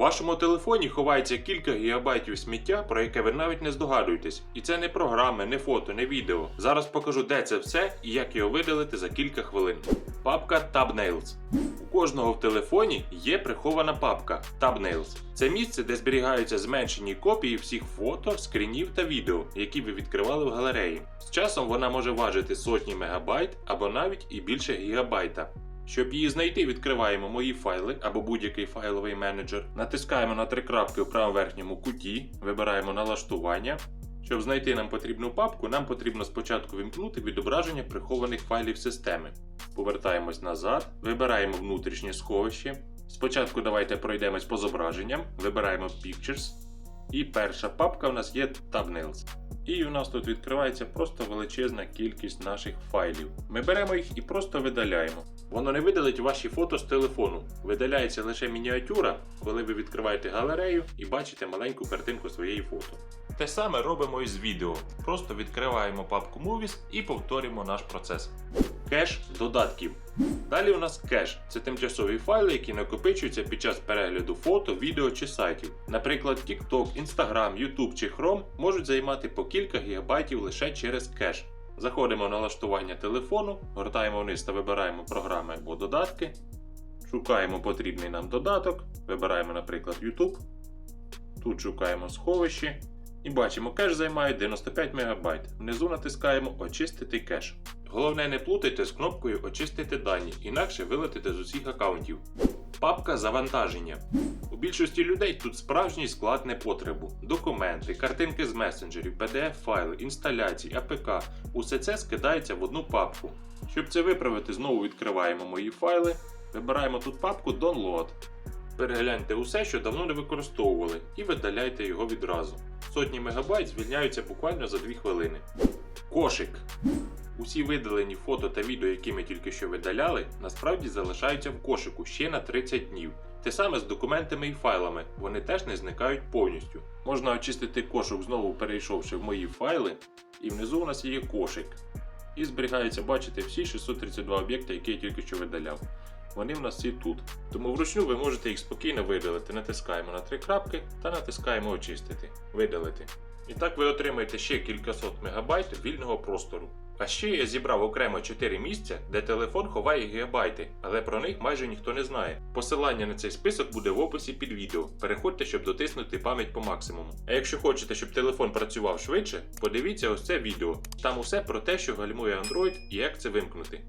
вашому телефоні ховається кілька гігабайтів сміття, про яке ви навіть не здогадуєтесь. І це не програми, не фото, не відео. Зараз покажу, де це все і як його видалити за кілька хвилин. Папка Tabnails. У кожного в телефоні є прихована папка Tabnails. Це місце, де зберігаються зменшені копії всіх фото, скрінів та відео, які ви відкривали в галереї. З часом вона може важити сотні мегабайт або навіть і більше гігабайта. Щоб її знайти, відкриваємо мої файли або будь-який файловий менеджер. Натискаємо на три крапки в правому верхньому куті, вибираємо налаштування. Щоб знайти нам потрібну папку, нам потрібно спочатку вімкнути відображення прихованих файлів системи. Повертаємось назад, вибираємо внутрішнє сховище. Спочатку давайте пройдемось по зображенням, вибираємо Pictures. І перша папка в нас є Thumbnails. І у нас тут відкривається просто величезна кількість наших файлів. Ми беремо їх і просто видаляємо. Воно не видалить ваші фото з телефону. Видаляється лише мініатюра, коли ви відкриваєте галерею і бачите маленьку картинку своєї фото. Те саме робимо і з відео. Просто відкриваємо папку Movies і повторюємо наш процес. Кеш додатків. Далі у нас кеш це тимчасові файли, які накопичуються під час перегляду фото, відео чи сайтів. Наприклад, TikTok, Instagram, YouTube чи Chrome можуть займати по кілька гігабайтів лише через кеш. Заходимо в налаштування телефону, гортаємо вниз та вибираємо програми або додатки. Шукаємо потрібний нам додаток, вибираємо, наприклад, YouTube. Тут шукаємо сховище і бачимо, кеш займає 95 МБ. Внизу натискаємо Очистити кеш. Головне не плутайте з кнопкою Очистити дані, інакше вилетите з усіх аккаунтів. Папка завантаження. У більшості людей тут справжній склад непотребу. Документи, картинки з месенджерів, PDF-файли, інсталяції, АПК. Усе це скидається в одну папку. Щоб це виправити, знову відкриваємо мої файли, вибираємо тут папку Download. Перегляньте усе, що давно не використовували, і видаляйте його відразу. Сотні мегабайт звільняються буквально за 2 хвилини. Кошик. Усі видалені фото та відео, які ми тільки що видаляли, насправді залишаються в кошику ще на 30 днів. Те саме з документами і файлами, вони теж не зникають повністю. Можна очистити кошик, знову перейшовши в мої файли, і внизу у нас є кошик. І зберігаються, бачите, всі 632 об'єкти, які я тільки що видаляв. Вони в нас всі тут. Тому вручну ви можете їх спокійно видалити. Натискаємо на три крапки та натискаємо Очистити. Видалити. І так ви отримаєте ще кількасот мегабайт вільного простору. А ще я зібрав окремо 4 місця, де телефон ховає гігабайти, але про них майже ніхто не знає. Посилання на цей список буде в описі під відео. Переходьте, щоб дотиснути пам'ять по максимуму. А якщо хочете, щоб телефон працював швидше, подивіться ось це відео. Там усе про те, що гальмує Android і як це вимкнути.